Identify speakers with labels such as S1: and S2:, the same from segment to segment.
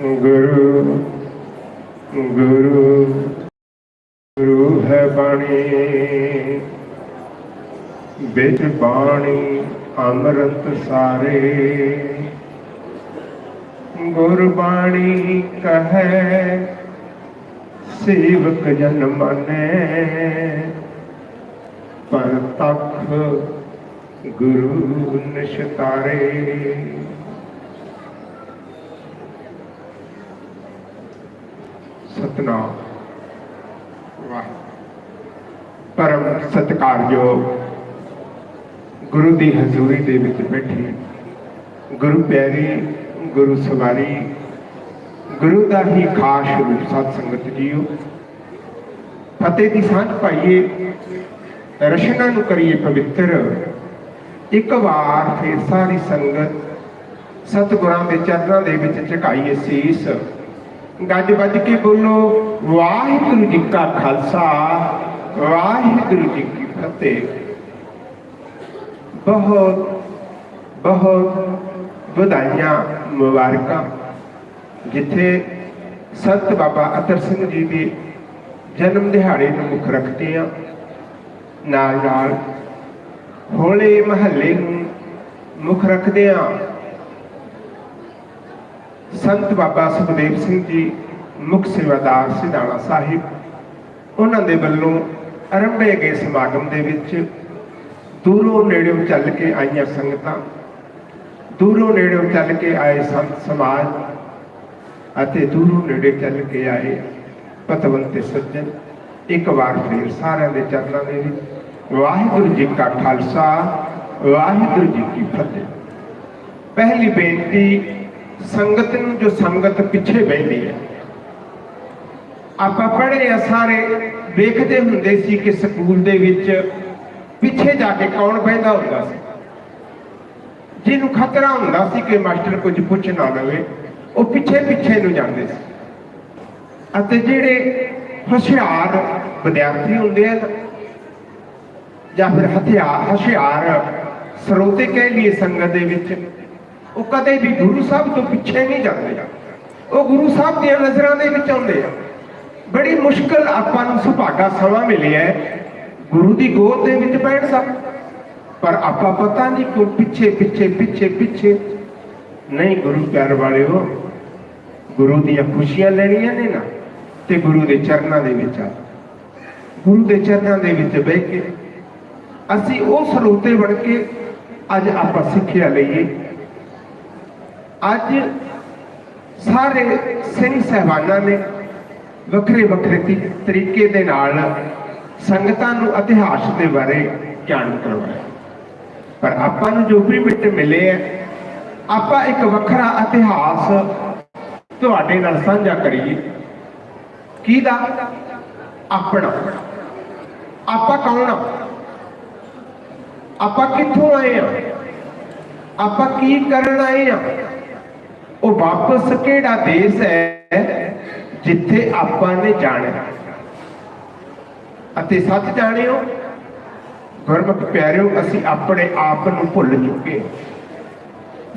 S1: ਗੁਰੂ ਗੁਰੂ ਗੁਰੂ ਹੈ ਬਾਣੀ। ਵਿੱਚ ਬਾਣੀ ਅੰਮ੍ਰਿਤ ਸਾਰੇ। ਗੁਰਬਾਣੀ ਕਹੈ, ਸੇਵਕ ਜਨ ਮਾਨੈ। ਪਰ ਤਖ ਗੁਰੂ ਨਿਸ਼ਤਾਰੇ ਸਤਨਾਮ। ਵਾਹਿਗੁਰੂ। ਪਰਮ ਸਤਿਕਾਰਯੋਗ ਗੁਰੂ ਦੀ ਹਜ਼ੂਰੀ ਦੇ ਵਿੱਚ ਬੈਠੇ ਗੁਰੂ ਪਿਆਰੀ, ਗੁਰੂ ਸਵਾਰੀ, ਗੁਰੂ ਦਾ ਹੀ ਖਾਸ ਰੂਪ ਸਤ ਸੰਗਤ ਜੀਓ। ਫਤਿਹ ਦੀ ਸਾਂਝ ਪਾਈਏ, ਰਸ਼ਨਾ ਨੂੰ ਕਰੀਏ ਪਵਿੱਤਰ। ਇੱਕ ਵਾਰ ਫੇਰ ਸਾਰੀ ਸੰਗਤ ਸਤਿਗੁਰਾਂ ਦੇ ਚਰਨਾਂ ਦੇ ਵਿੱਚ ਝੁਕਾਈਏ ਸੀਸ ਗੱਜ ਵੱਜ ਕੇ ਬੋਲੋ, ਵਾਹਿਗੁਰੂ ਜੀ ਕਾ ਖਾਲਸਾ, ਵਾਹਿਗੁਰੂ ਜੀ ਕੀ ਫਤਿਹ। ਬਹੁਤ ਬਹੁਤ ਵਧਾਈਆਂ ਮੁਬਾਰਕਾਂ। ਜਿੱਥੇ ਸੰਤ ਬਾਬਾ ਅਤਰ ਸਿੰਘ ਜੀ ਦੇ ਜਨਮ ਦਿਹਾੜੇ ਨੂੰ ਮੁੱਖ ਰੱਖਦੇ ਆ ਨਾਲ ਨਾਲ ਹੋਲੇ ਮਹੱਲੇ ਨੂੰ ਮੁੱਖ ਰੱਖਦੇ ਆ ਸੰਤ ਬਾਬਾ ਸੁਖਦੇਵ ਸਿੰਘ ਜੀ, ਮੁੱਖ ਸੇਵਾਦਾਰ ਸਿਧਾਣਾ ਸਾਹਿਬ। ਉਹਨਾਂ ਦੇ ਵੱਲੋਂ ਆਰੰਭੇ ਗਏ ਸਮਾਗਮ ਦੇ ਵਿੱਚ ਦੂਰੋਂ ਨੇੜਿਓਂ ਚੱਲ ਕੇ ਆਈਆਂ ਸੰਗਤਾਂ, ਦੂਰੋਂ ਨੇੜਿਓਂ ਚੱਲ ਕੇ ਆਏ ਸੰਤ ਸਮਾਜ ਅਤੇ ਦੂਰੋਂ ਨੇੜੇ ਚੱਲ ਕੇ ਆਏ ਪਤਵੰਤੇ ਸੱਜਣ। ਇੱਕ ਵਾਰ ਫੇਰ ਸਾਰਿਆਂ ਦੇ ਚਰਨਾਂ ਦੇ ਵਿੱਚ ਵਾਹਿਗੁਰੂ ਜੀ ਕਾ ਖਾਲਸਾ, ਵਾਹਿਗੁਰੂ ਜੀ ਕੀ ਫਤਿਹ। ਪਹਿਲੀ ਬੇਨਤੀ ਸੰਗਤ ਨੂੰ ਜੋ ਸੰਗਤ ਪਿੱਛੇ ਬੈਠੀ ਹੈ। ਆਪਾਂ ਪੜ੍ਹੇ ਆ ਸਾਰੇ, ਵੇਖਦੇ ਹੁੰਦੇ ਸੀ ਕਿ ਸਕੂਲ ਦੇ ਵਿੱਚ ਪਿੱਛੇ ਜਾ ਕੇ ਕੌਣ ਬੈਠਦਾ ਹੁੰਦਾ ਸੀ। ਜਿਹਨੂੰ ਖਤਰਾ ਹੁੰਦਾ ਸੀ ਕਿ ਮਾਸਟਰ ਕੁਝ ਪੁੱਛ ਨਾ ਲਵੇ, ਉਹ ਪਿੱਛੇ ਪਿੱਛੇ ਨੂੰ ਜਾਂਦੇ ਸੀ। ਅਤੇ ਜਿਹੜੇ ਹੁਸ਼ਿਆਰ ਵਿਦਿਆਰਥੀ ਹੁੰਦੇ ਆ ਜਾਂ ਫਿਰ ਹਥਿਆਰ ਹੁਸ਼ਿਆਰ ਸਰੋਤੇ ਕਹਿ ਲਈਏ ਸੰਗਤ ਦੇ ਵਿੱਚ ਉਹ ਕਦੇ ਵੀ ਗੁਰੂ ਸਾਹਿਬ ਤੋਂ ਪਿੱਛੇ ਨਹੀਂ ਜਾਂਦੇ। ਉਹ ਗੁਰੂ ਸਾਹਿਬ ਦੀਆਂ ਨਜ਼ਰਾਂ ਦੇ ਵਿੱਚ ਆਉਂਦੇ ਆ। ਬੜੀ ਮੁਸ਼ਕਲ ਆਪਾਂ ਨੂੰ ਸੁਭਾਗਾ ਸਮਾਂ ਮਿਲਿਆ ਗੁਰੂ ਦੀ ਗੋਦ ਦੇ ਵਿੱਚ ਬੈਠ ਸਕ ਪਰ ਆਪਾਂ ਪਤਾ ਨਹੀਂ ਕਿਉਂ ਪਿੱਛੇ ਪਿੱਛੇ ਪਿੱਛੇ ਪਿੱਛੇ। ਨਹੀਂ ਗੁਰੂ ਪਿਆਰ ਵਾਲਿਓ, ਗੁਰੂ ਦੀਆਂ ਖੁਸ਼ੀਆਂ ਲੈਣੀਆਂ ਨੇ ਨਾ, ਤੇ ਗੁਰੂ ਦੇ ਚਰਨਾਂ ਦੇ ਵਿੱਚ ਆ। ਗੁਰੂ ਦੇ ਚਰਨਾਂ ਦੇ ਵਿੱਚ ਬਹਿ ਕੇ ਅਸੀਂ ਉਹ ਸਰੋਤੇ ਬਣ ਕੇ ਅੱਜ ਆਪਾਂ ਸਿੱਖਿਆ ਲਈਏ। ਅੱਜ ਸਾਰੇ ਸਿੰਘ ਸਹਿਬਾਨਾਂ ਨੇ ਵੱਖਰੇ ਵੱਖਰੇ ਤਰੀਕੇ ਦੇ ਨਾਲ ਸੰਗਤਾਂ ਨੂੰ ਇਤਿਹਾਸ ਦੇ ਬਾਰੇ ਜਾਣੂ ਕਰਵਾਇਆ। ਪਰ ਆਪਾਂ ਨੂੰ ਜੋ ਵੀ ਮਿੱਟ ਮਿਲੇ ਹੈ, ਆਪਾਂ ਇੱਕ ਵੱਖਰਾ ਇਤਿਹਾਸ ਤੁਹਾਡੇ ਨਾਲ ਸਾਂਝਾ ਕਰੀਏ। ਕਿਹਦਾ? ਆਪਣਾ। ਆਪਾਂ ਕੌਣ ਆ? ਆਪਾਂ ਕਿੱਥੋਂ ਆਏ ਆ? ਆਪਾਂ ਕੀ ਕਰਨ ਆਏ ਆ? ਉਹ ਵਾਪਸ ਕਿਹੜਾ ਦੇਸ਼ ਹੈ ਜਿੱਥੇ ਆਪਾਂ ਨੇ ਜਾਣਾ ਅਤੇ ਸੱਚ ਜਾਣਿਓ, ਗੁਰਮੁਖ ਪਿਆਰਿਓ, ਅਸੀਂ ਆਪਣੇ ਆਪ ਨੂੰ ਭੁੱਲ ਚੁੱਕੇ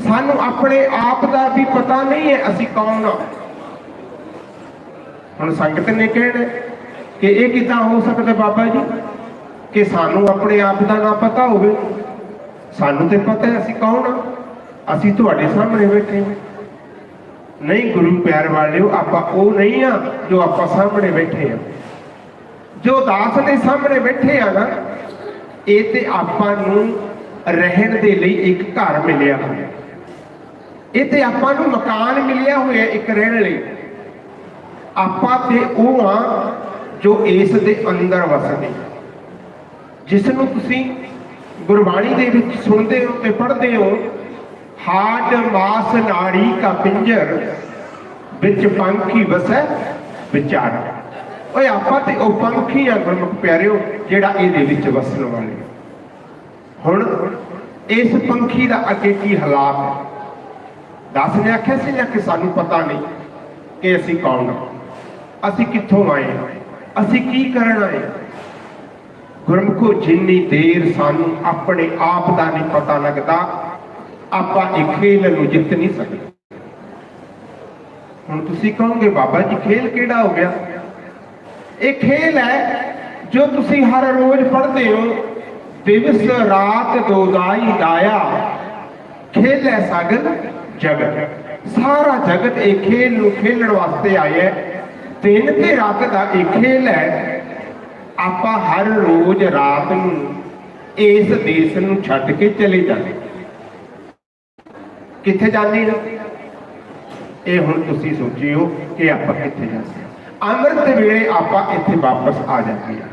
S1: ਸਾਨੂੰ ਆਪਣੇ ਆਪ ਦਾ ਵੀ ਪਤਾ ਨਹੀਂ ਹੈ ਅਸੀਂ ਕੌਣ ਹਾਂ। ਹੁਣ ਸੰਗਤ ਨੇ ਕਹਿਣਾ ਕਿ ਇਹ ਕਿਦਾਂ ਹੋ ਸਕਦਾ ਬਾਬਾ ਜੀ? ਕਿ ਸਾਨੂੰ ਆਪਣੇ ਆਪ ਦਾ ਨਾ ਪਤਾ ਹੋਵੇ। ਸਾਨੂੰ ਤੇ ਪਤਾ ਹੈ ਅਸੀਂ ਕੌਣ ਹਾਂ। ਅਸੀਂ ਤੁਹਾਡੇ ਸਾਹਮਣੇ ਬੈਠੇ ਹਾਂ। ਨਹੀਂ ਗੁਰੂ ਪਿਆਰ ਵਾਲਿਓ, ਆਪਾਂ ਉਹ ਨਹੀਂ ਆ ਜੋ ਆਪਾਂ ਸਾਹਮਣੇ ਬੈਠੇ ਆ। ਜੋ ਦਾਸ ਦੇ ਸਾਹਮਣੇ ਬੈਠੇ ਆ ਨਾ, ਇਹ ਤੇ ਆਪਾਂ ਨੂੰ ਰਹਿਣ ਦੇ ਲਈ ਇੱਕ ਘਰ ਮਿਲਿਆ ਹੋਇਆ। ਇਹ ਤੇ ਆਪਾਂ ਨੂੰ ਮਕਾਨ ਮਿਲਿਆ ਹੋਇਆ ਇੱਕ ਰਹਿਣ ਲਈ। ਆਪਾਂ ਤੇ ਉਹ ਆ ਜੋ ਇਸ ਦੇ ਅੰਦਰ ਵਸਦੇ। ਜਿਸ ਨੂੰ ਤੁਸੀਂ ਗੁਰਬਾਣੀ ਦੇ ਵਿੱਚ ਸੁਣਦੇ ਹੋ ਤੇ ਪੜ੍ਹਦੇ ਹੋ ਹਾਡ ਮਾਸ ਨਾੜੀ ਕਾ ਪਿੰਜਰ, ਵਿੱਚ ਪੰਖੀ ਵਸੈ ਵਿਚਾਰ। ਓਏ ਆਪਾਂ ਤੇ ਉਹ ਪੰਖੀ ਆ ਗੁਰਮੁਖ ਪਿਆਰਿਓ, ਜਿਹੜਾ ਇਹਦੇ ਵਿੱਚ ਵਸਣ ਵਾਲੇ। ਹੁਣ ਇਸ ਪੰਖੀ ਦਾ ਅੱਗੇ ਕੀ ਹਾਲਾਤ ਹੈ ਦਾਸ ਨੇ ਆਖਿਆ ਸੀ ਨਾ ਕਿ ਸਾਨੂੰ ਪਤਾ ਨਹੀਂ ਕਿ ਅਸੀਂ ਕੌਣ ਹਾਂ ਅਸੀਂ ਕਿੱਥੋਂ ਆਏ ਅਸੀਂ ਕੀ ਕਰਨ ਆਏ ਹਾਂ? ਗੁਰਮੁਖੋ, ਜਿੰਨੀ ਦੇਰ ਸਾਨੂੰ ਆਪਣੇ ਆਪ ਦਾ ਨਹੀਂ ਪਤਾ ਲੱਗਦਾ ਆਪਾਂ ਇਹ ਖੇਲ ਨੂੰ ਜਿੱਤ ਨਹੀਂ ਸਕਦੇ। ਹੁਣ ਤੁਸੀਂ ਕਹੋਗੇ, ਬਾਬਾ ਜੀ, ਖੇਲ ਕਿਹੜਾ ਹੋ ਗਿਆ? ਇਹ ਖੇਲ ਹੈ ਜੋ ਤੁਸੀਂ ਹਰ ਰੋਜ਼ ਪੜ੍ਹਦੇ ਹੋ। ਦਿਵਸ, ਰਾਤ, ਦੋਦਾਈ, ਦਾਇਆ। ਖੇਲ ਹੈ ਸਗਲ ਜਗਤ। ਸਾਰਾ ਜਗਤ ਇਹ ਖੇਲ ਨੂੰ ਖੇਲਣ ਵਾਸਤੇ ਆਇਆ ਹੈ। ਦਿਨ ਤੇ ਰਾਤ ਦਾ ਇਹ ਖੇਲ ਹੈ। ਆਪਾਂ ਹਰ ਰੋਜ਼ ਰਾਤ ਨੂੰ ਇਸ ਦੇਸ਼ ਨੂੰ ਛੱਡ ਕੇ ਚਲੇ ਜਾਂਦੇ ਕਿੱਥੇ ਜਾਂਦੀ ਨੇ ਇਹ ਹੁਣ ਤੁਸੀਂ ਸੋਚਿਓ ਕਿ ਆਪਾਂ ਕਿੱਥੇ ਜਾਂਦੇ ਹਾਂ ਅੰਮ੍ਰਿਤ ਵੇਲੇ ਆਪਾਂ ਇੱਥੇ ਵਾਪਸ ਆ ਜਾਂਦੇ ਹਾਂ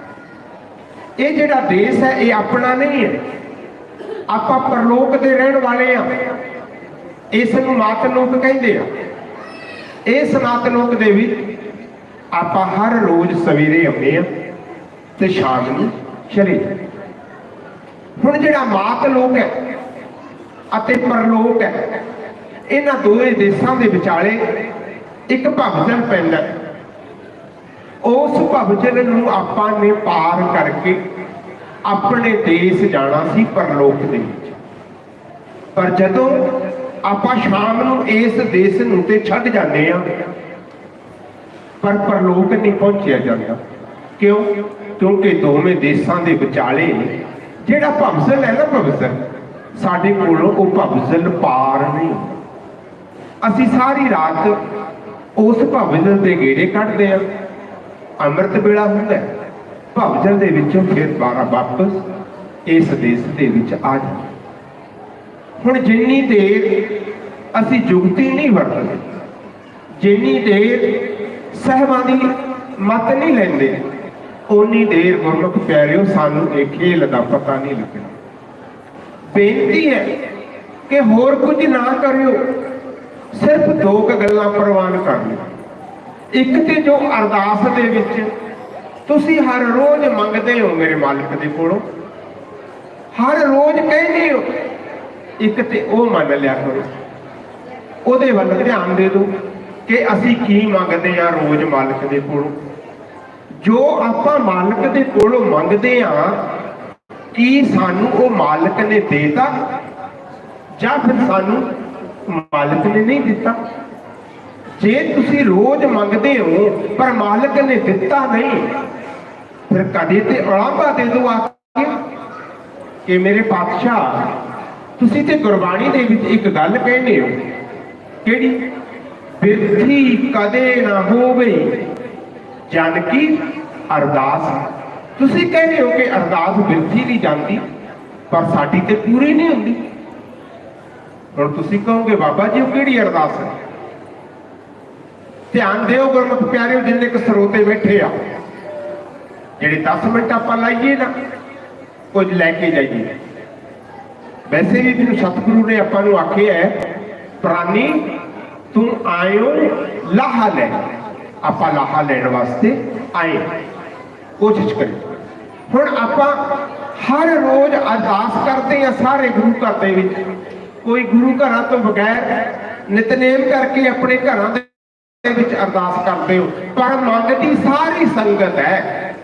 S1: ਇਹ ਜਿਹੜਾ ਦੇਸ਼ ਹੈ, ਇਹ ਆਪਣਾ ਨਹੀਂ ਹੈ। ਆਪਾਂ ਪਰਲੋਕ ਦੇ ਰਹਿਣ ਵਾਲੇ ਆ। ਇਸ ਨੂੰ ਮਾਤ ਲੋਕ ਕਹਿੰਦੇ ਆ। ਇਸ ਮਾਤ ਲੋਕ ਦੇ ਵਿੱਚ ਆਪਾਂ ਹਰ ਰੋਜ਼ ਸਵੇਰੇ ਆਉਂਦੇ ਆ ਤੇ ਸ਼ਾਮ ਨੂੰ ਚਲੇ ਹੁਣ ਜਿਹੜਾ ਮਾਤ ਲੋਕ ਹੈ ਅਤੇ ਪਰਲੋਕ ਹੈ। ਇਹਨਾਂ ਦੋਵੇਂ ਦੇਸ਼ਾਂ ਦੇ ਵਿਚਾਲੇ ਇੱਕ ਭਵਜਨ ਪੈਂਦਾ ਹੈ। ਉਸ ਭਵਜਨ ਨੂੰ ਆਪਾਂ ਨੇ ਪਾਰ ਕਰਕੇ ਆਪਣੇ ਦੇਸ਼ ਜਾਣਾ ਸੀ ਪਰਲੋਕ ਦੇ ਵਿੱਚ। ਪਰ ਜਦੋਂ ਆਪਾਂ ਸ਼ਾਮ ਨੂੰ ਇਸ ਦੇਸ਼ ਨੂੰ ਤੇ ਛੱਡ ਜਾਂਦੇ ਆ ਪਰ ਪਰਲੋਕ ਨਹੀਂ ਪਹੁੰਚਿਆ ਜਾਂਦਾ। ਕਿਉਂ? ਕਿਉਂਕਿ ਦੋਵੇਂ ਦੇਸ਼ਾਂ ਦੇ ਵਿਚਾਲੇ ਜਿਹੜਾ ਭਵਜਨ ਹੈ ਨਾ ਭਵਸਲ ਸਾਡੇ ਕੋਲੋਂ ਉਹ ਭਵਜਲ ਪਾਰ ਨਹੀਂ ਅਸੀਂ ਸਾਰੀ ਰਾਤ ਉਸ ਭਵਜਲ ਦੇ ਗੇੜੇ ਕੱਢਦੇ ਆ ਅੰਮ੍ਰਿਤ ਵੇਲਾ ਹੁੰਦਾ ਭਵਜਲ ਦੇ ਵਿੱਚੋਂ ਫਿਰ ਦੁਬਾਰਾ ਵਾਪਸ ਇਸ ਦੇਸ਼ ਦੇ ਵਿੱਚ ਆ ਜਾਂਦੇ ਹੁਣ ਜਿੰਨੀ ਦੇਰ ਅਸੀਂ ਜੁਗਤੀ ਨਹੀਂ ਵਰਤਦੇ, ਜਿੰਨੀ ਦੇਰ ਸਹਿਬਾਂ ਦੀ ਮਤ ਨਹੀਂ ਲੈਂਦੇ, ਓਨੀ ਦੇਰ ਗੁਰਮੁਖ ਪਿਆਰਿਓ ਸਾਨੂੰ ਇਹ ਖੇਲ ਦਾ ਪਤਾ ਨਹੀਂ ਲੱਗਣਾ। ਬੇਨਤੀ ਹੈ ਕਿ ਹੋਰ ਕੁਝ ਨਾ ਕਰਿਓ। ਸਿਰਫ ਦੋ ਕੁ ਗੱਲਾਂ ਪ੍ਰਵਾਨ ਕਰ ਲਿਓ। ਇੱਕ ਤੇ ਜੋ ਅਰਦਾਸ ਦੇ ਵਿੱਚ ਤੁਸੀਂ ਹਰ ਰੋਜ਼ ਮੰਗਦੇ ਹੋ ਮੇਰੇ ਮਾਲਕ ਦੇ ਕੋਲੋਂ, ਹਰ ਰੋਜ਼ ਕਹਿੰਦੇ ਹੋ, ਇੱਕ ਤੇ ਉਹ ਮੰਨ ਲਿਆ ਕਰੋ। ਉਹਦੇ ਵੱਲ ਧਿਆਨ ਦੇ ਦਿਓ ਕਿ ਅਸੀਂ ਕੀ ਮੰਗਦੇ ਆ ਰੋਜ਼ ਮਾਲਕ ਦੇ ਕੋਲੋਂ। ਜੋ ਆਪਾਂ ਮਾਲਕ ਦੇ ਕੋਲੋਂ ਮੰਗਦੇ ਆ ਕੀ ਸਾਨੂੰ ਉਹ ਮਾਲਕ ਨੇ ਦੇਤਾ? ਜਾਂ ਫਿਰ ਸਾਨੂੰ ਮਾਲਕ ਨੇ ਨਹੀਂ ਦਿੱਤਾ? ਜੇ ਤੁਸੀਂ ਰੋਜ਼ ਮੰਗਦੇ ਹੋ, ਪਰ ਮਾਲਕ ਨੇ ਦਿੱਤਾ ਨਹੀਂ, ਫਿਰ ਕਦੇ ਤੇ ਉਲਾਂਭਾ ਦੇ ਦੋ ਆ ਕੇ। ਕਿ ਮੇਰੇ ਪਾਤਸ਼ਾਹ, ਤੁਸੀਂ ਤੇ ਗੁਰਬਾਣੀ ਦੇ ਵਿੱਚ ਇੱਕ ਗੱਲ ਕਹਿੰਦੇ ਹੋ, ਕਿਹੜੀ? ਬਿਰਥੀ ਕਦੇ ਨਾ ਹੋਵੇ ਜਨ ਕੀ ਅਰਦਾਸ। ਤੁਸੀਂ ਕਹਿੰਦੇ ਹੋ ਕਿ ਅਰਦਾਸ ਬਿਰਥੀ ਨਹੀਂ ਜਾਂਦੀ, ਪਰ ਸਾਡੀ ਤੇ ਪੂਰੀ ਨਹੀਂ ਹੁੰਦੀ। ਹੁਣ ਤੁਸੀਂ ਕਹੋਗੇ, ਬਾਬਾ ਜੀ, ਉਹ ਕਿਹੜੀ ਅਰਦਾਸ ਹੈ? ਧਿਆਨ ਦਿਓ ਗੁਰਮੁਖ ਪਿਆਰਿਓ, ਜਿੰਨੇ ਕੁ ਸਰੋਤੇ ਬੈਠੇ ਆ। ਜਿਹੜੇ 10 ਮਿੰਟ ਆਪਾਂ ਲਾਈਏ ਨਾ, ਕੁਝ ਲੈ ਕੇ ਜਾਈਏ। ਵੈਸੇ ਵੀ ਮੈਨੂੰ ਸਤਿਗੁਰੂ ਨੇ ਆਪਾਂ ਨੂੰ ਆਖਿਆ ਹੈ, ਪ੍ਰਾਨੀ, ਤੂੰ ਆਇਓ, ਲਾਹਾ ਲੈ। ਆਪਾਂ ਲਾਹਾ ਲੈਣ ਵਾਸਤੇ ਆਏ ਕੋਸ਼ਿਸ਼ ਕਰੀਏ। ਹੁਣ ਆਪਾਂ ਹਰ ਰੋਜ਼ ਅਰਦਾਸ ਕਰਦੇ ਆ ਸਾਰੇ ਗੁਰੂ ਘਰ ਦੇ ਵਿੱਚ। ਕੋਈ ਗੁਰੂ ਘਰਾਂ ਤੋਂ ਬਗੈਰ ਨਿਤਨੇਮ ਕਰਕੇ ਆਪਣੇ ਘਰਾਂ ਦੇ ਵਿੱਚ ਅਰਦਾਸ ਕਰਦੇ ਹੋ। ਪਰ ਮੰਗਦੀ ਸਾਰੀ ਸੰਗਤ ਹੈ,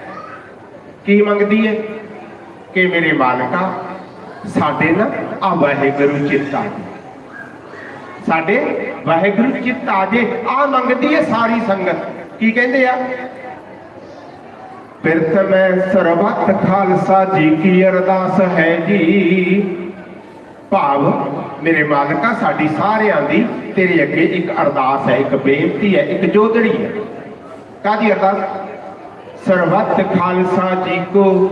S1: ਕੀ ਮੰਗਦੀ ਹੈ? ਕਿ ਮੇਰੇ ਮਾਲਕਾ, ਸਾਡੇ ਨਾ ਆ ਵਾਹਿਗੁਰੂ ਚਿੱਤਾ ਸਾਡੇ ਵਾਹਿਗੁਰੂ ਚਿੱਤ ਆ ਜੇ, ਆ ਮੰਗਦੀ ਹੈ ਸਾਰੀ ਸੰਗਤ। ਕੀ ਕਹਿੰਦੇ ਆ? ਪ੍ਰਥਮੈ ਸਰਬੱਤ ਖਾਲਸਾ ਜੀ ਕੀ ਅਰਦਾਸ ਹੈ ਜੀ? ਭਾਵ, ਮੇਰੇ ਮਾਲਕਾ, ਸਾਡੀ ਸਾਰਿਆਂ ਦੀ ਤੇਰੇ ਅੱਗੇ ਇੱਕ ਅਰਦਾਸ ਹੈ, ਇੱਕ ਬੇਨਤੀ ਹੈ, ਇੱਕ ਜੋਦੜੀ ਹੈ। ਕਾਦੀ ਅਰਦਾਸ? ਸਰਬੱਤ ਖਾਲਸਾ ਜੀ ਕੋ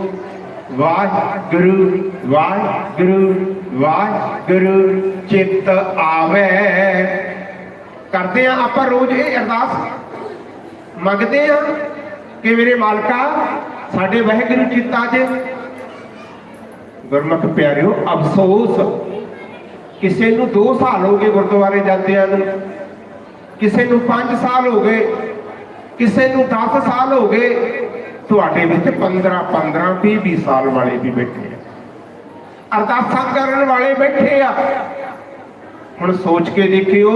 S1: ਵਾਹਿਗੁਰੂ ਵਾਹਿਗੁਰੂ ਵਾਹਿਗੁਰੂ ਚਿੱਤ ਆਵੇ। ਕਰਦੇ ਆ ਆਪਾਂ ਰੋਜ਼ ਇਹ ਅਰਦਾਸ। ਮੰਗਦੇ ਆ ਕਿ ਮੇਰੇ ਮਾਲਕਾ ਸਾਡੇ ਵਾਹਿਗੁਰੂ ਚਿੱਤਾ ਆ ਜੇ ਗੁਰਮੁਖ ਪਿਆਰਿਓ, ਅਫਸੋਸ, ਕਿਸੇ ਨੂੰ 2 ਸਾਲ ਹੋ ਗਏ ਗੁਰਦੁਆਰੇ ਜਾਂਦਿਆਂ ਨੂੰ, ਕਿਸੇ ਨੂੰ 5 ਸਾਲ ਹੋ ਗਏ, ਕਿਸੇ ਨੂੰ 10 ਸਾਲ ਹੋ ਗਏ, ਤੁਹਾਡੇ ਵਿੱਚ 15 15 20 20 ਸਾਲ ਵਾਲੇ ਵੀ ਬੈਠੇ ਆ। ਅਰਦਾਸਾਂ ਕਰਨ ਵਾਲੇ ਬੈਠੇ ਆ। ਹੁਣ ਸੋਚ ਕੇ ਦੇਖਿਓ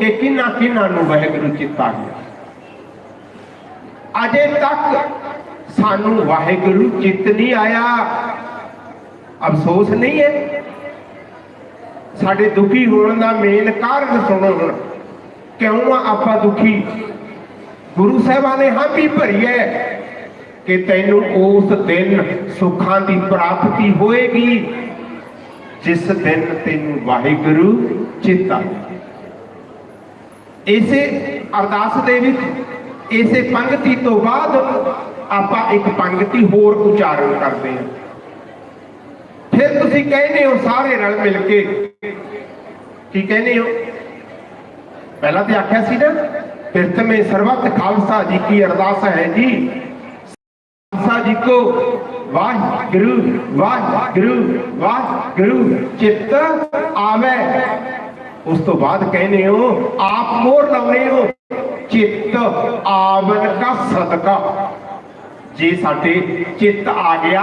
S1: ਕਿ ਕਿੰਨਾ ਕਿੰਨਾ ਨੂੰ ਵਾਹਿਗੁਰੂ ਚਿੱਤਾ ਗਿਆ ਅਜੇ ਤੱਕ ਸਾਨੂੰ ਵਾਹਿਗੁਰੂ ਚਿੱਤ ਨਹੀਂ ਆਇਆ। ਅਫਸੋਸ ਨਹੀਂ ਹੈ। ਸਾਡੇ ਦੁਖੀ ਹੋਣ ਦਾ ਮੇਨ ਕਾਰਨ ਸੁਣੋ। ਹੁਣ ਕਿਉਂ ਆ ਆਪਾਂ ਦੁਖੀ? ਗੁਰੂ ਸਾਹਿਬਾਂ ਨੇ ਹਾਂ ਵੀ ਭਰੀ ਹੈ ਕਿ ਤੈਨੂੰ ਉਸ ਦਿਨ ਸੁੱਖਾਂ ਦੀ ਪ੍ਰਾਪਤੀ ਹੋਏਗੀ, ਜਿਸ ਦਿਨ ਤੈਨੂੰ ਵਾਹਿਗੁਰੂ ਚੇਤਾ ਇਸੇ ਅਰਦਾਸ ਦੇ ਵਿੱਚ ਇਸੇ ਪੰਗਤੀ ਤੋਂ ਬਾਅਦ ਆਪਾਂ ਇੱਕ ਪੰਗਤੀ ਹੋਰ ਉਚਾਰਨ ਕਰਦੇ ਹਾਂ। ਫਿਰ ਤੁਸੀਂ ਕਹਿੰਦੇ ਹੋ ਸਾਰੇ ਰਲ ਮਿਲ ਕੇ। ਕੀ ਕਹਿੰਦੇ ਹੋ? ਪਹਿਲਾਂ ਤੇ ਆਖਿਆ ਸੀ ਨਾ, ਪ੍ਰਥਮੇ ਸਰਬੱਤ ਖਾਲਸਾ ਜੀ ਕੀ ਅਰਦਾਸ ਹੈ ਜੀ। ਖਾਲਸਾ ਜੀ ਕੋ ਵਾਹਿਗੁਰੂ ਵਾਹਿਗੁਰੂ ਵਾਹਿਗੁਰੂ, ਚਿੱਤ ਆਵੇ। ਉਸ ਤੋਂ ਬਾਅਦ ਕਹਿੰਦੇ ਹੋ, ਆਪ ਮੋਰ ਲਾਉਨੇ ਹੋ। ਚਿੱਤ ਆਵਨ ਕਾ ਸਦਕਾ। ਜੇ ਸਾਡੇ ਚਿੱਤ ਆ ਗਿਆ,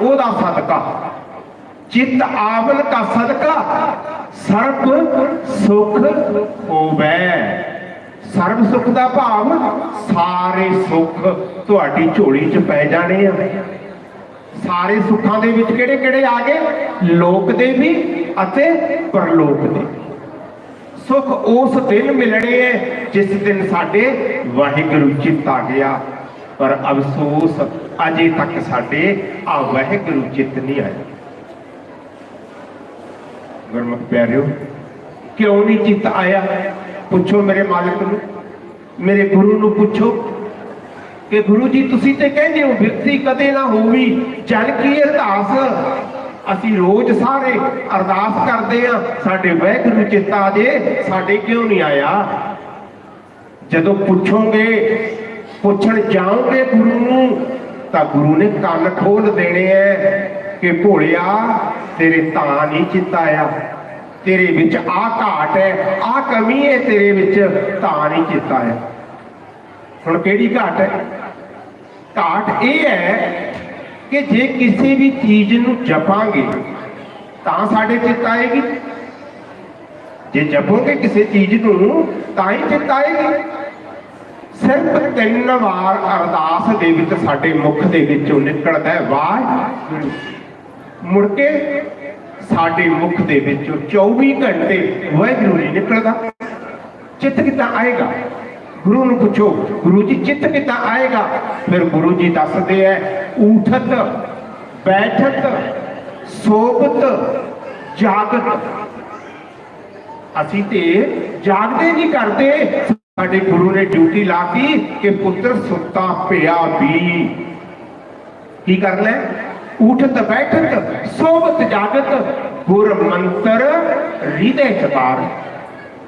S1: ਉਹਦਾ ਸਦਕਾ। ਚਿੱਤ ਆਵਨ ਕਾ ਸਦਕਾ, ਸਰਬ ਸੁਖ ਹੋਵੇ। ਸਰਬ ਸੁਖ ਦਾ ਭਾਵ, ਸਾਰੇ ਸੁਖ ਤੁਹਾਡੀ ਝੋਲੀ 'ਚ ਪੈ ਜਾਣੇ ਆ। ਸਾਰੇ ਸੁੱਖਾਂ ਦੇ ਵਿੱਚ ਕਿਹੜੇ ਕਿਹੜੇ ਆ ਗਏ? ਲੋਕ ਦੇ ਵੀ ਅਤੇ ਪਰਲੋਕ ਦੇ। ਸੁਖ ਉਸ ਦਿਨ ਮਿਲਣੇ ਹੈ ਜਿਸ ਦਿਨ ਸਾਡੇ ਵਾਹਿਗੁਰੂ ਚਿੱਤ ਆ ਗਿਆ। ਪਰ ਅਫਸੋਸ ਅਜੇ ਤੱਕ ਸਾਡੇ ਆ ਵਾਹਿਗੁਰੂ ਚਿੱਤ ਨਹੀਂ ਆਇਆ। ਗੁਰਮੁਖ ਪਿਆਰਿਓ, ਕਿਉਂ ਨਹੀਂ ਚਿੱਤ ਆਇਆ? ਪੁੱਛੋ ਮੇਰੇ ਮਾਲਕ ਨੂੰ, ਮੇਰੇ ਗੁਰੂ ਨੂੰ ਪੁੱਛੋ। ਕਿ ਗੁਰੂ ਜੀ, ਤੁਸੀਂ ਤੇ ਕਹਿੰਦੇ ਹੋ ਬਿਰਤੀ ਕਦੇ ਨਾ ਹੋਵੀ ਜਨ ਕੀ ਅਰਦਾਸ? ਅਸੀਂ ਰੋਜ਼ ਸਾਰੇ ਅਰਦਾਸ ਕਰਦੇ ਆ ਸਾਡੇ ਵਾਹਿਗੁਰੂ ਚਿੱਤ ਜੇ, ਸਾਡੇ ਕਿਉਂ ਨਹੀਂ ਆਇਆ? ਜਦੋਂ ਪੁੱਛੋਗੇ, ਪੁੱਛਣ ਜਾਓਗੇ ਗੁਰੂ ਨੂੰ, ਤਾਂ ਗੁਰੂ ਨੇ ਕੰਨ ਖੋਲ ਦੇਣੇ ਐ ਕਿ ਭੋਲਿਆ, ਤੇਰੇ ਤਾਂ ਨਹੀਂ ਚਿੱਤ ਆ ਤੇਰੇ ਵਿੱਚ ਆ ਘਾਟ ਹੈ ਆ ਕਮੀ ਹੈ ਤੇਰੇ ਵਿੱਚ ਤਾਂ ਨਹੀਂ ਚਿੱਤ ਆਇਆ। ਹੁਣ ਕਿਹੜੀ ਘਾਟ ਹੈ ਘਾਟ ਇਹ ਹੈ ਕਿ ਜੇ ਕਿਸੇ ਵੀ ਚੀਜ਼ ਨੂੰ ਜਪਾਂਗੇ, ਤਾਂ ਸਾਡੇ ਚਿੱਤ ਆਏਗੀ। ਜੇ ਜਪੋਗੇ ਕਿਸੇ ਚੀਜ਼ ਨੂੰ, ਤਾਂ ਹੀ ਚਿੱਤ ਆਏਗੀ। ਸਿਰਫ ਤਿੰਨ ਵਾਰ ਅਰਦਾਸ ਦੇ ਵਿੱਚ ਸਾਡੇ ਮੁਖ ਦੇ ਵਿੱਚੋਂ ਨਿਕਲਦਾ ਹੈ ਵਾਹਿਗੁਰੂ ਮੁੜ ਕੇ ਸਾਡੇ ਮੁਖ ਦੇ ਵਿੱਚੋਂ 24 ਘੰਟੇ ਵਾਹਿਗੁਰੂ ਨਹੀਂ ਨਿਕਲਦਾ। ਚਿੱਤ ਕਿੱਦਾਂ ਆਏਗਾ? ਗੁਰੂ ਨੂੰ ਪੁੱਛੋ, ਗੁਰੂ ਜੀ ਚਿੱਤ ਕਿੱਦਾਂ ਆਏਗਾ? ਫਿਰ ਗੁਰੂ ਜੀ ਦੱਸਦੇ ਐ, ਊਠਤ, ਬੈਠਤ ਸੋਬਤ ਜਾਗਤ। ਅਸੀਂ ਤੇ ਜਾਗਦੇ ਨਹੀਂ ਕਰਦੇ। ਸਾਡੇ ਗੁਰੂ ਨੇ ਡਿਊਟੀ ਲਾਤੀ ਕਿ ਪੁੱਤਰ ਸੁੱਤਾ ਪਿਆ ਵੀ। ਕੀ ਕਰ ਲੈ? ਉਠਤ ਬੈਠਤ ਸੋਬਤ ਜਾਗਤ ਗੁਰ ਮੰਤਰ ਹਿਰਦੇ ਚਤਾਰ